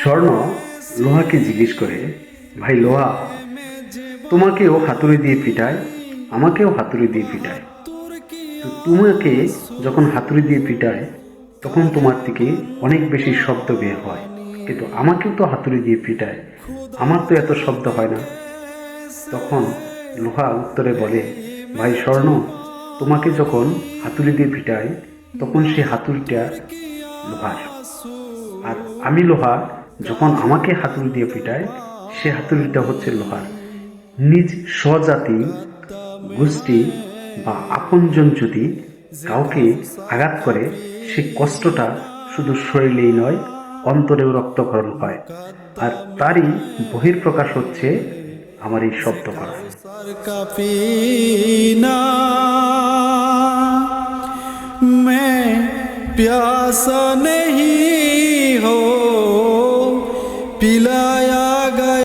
স্বর্ণ লোহাকে জিজ্ঞেস করে, ভাই লোহা, তোমাকেও হাতুড়ি দিয়ে পিটায়, আমাকেও হাতুড়ি দিয়ে পিটায়। তোমাকে যখন হাতুড়ি দিয়ে পিটায়, তখন তোমার থেকে অনেক বেশি শব্দ বের হয়। কিন্তু আমাকেও তো হাতুড়ি দিয়ে পিটায়, আমার তো এত শব্দ হয় না। তখন লোহা উত্তরে বলে, ভাই স্বর্ণ, তোমাকে যখন হাতুড়ি দিয়ে পিটায়, তখন সে হাতুড়িটা লোহার। আর আমি লোহা যখন আমাকে হাতুড়ি দিয়ে পিটায়, সে হাতুড়িটা হচ্ছে লোহার। নিজ স্বজাতি, গোষ্ঠী বা আপনজন যদি কাউকে আঘাত করে, সে কষ্টটা শুধু শরীরেই নয়, অন্তরেও রক্তকরণ হয়। আর তারই বহির্প্রকাশ হচ্ছে আমার এই শব্দ করা। प्यासा नहीं हो पिलाया गया।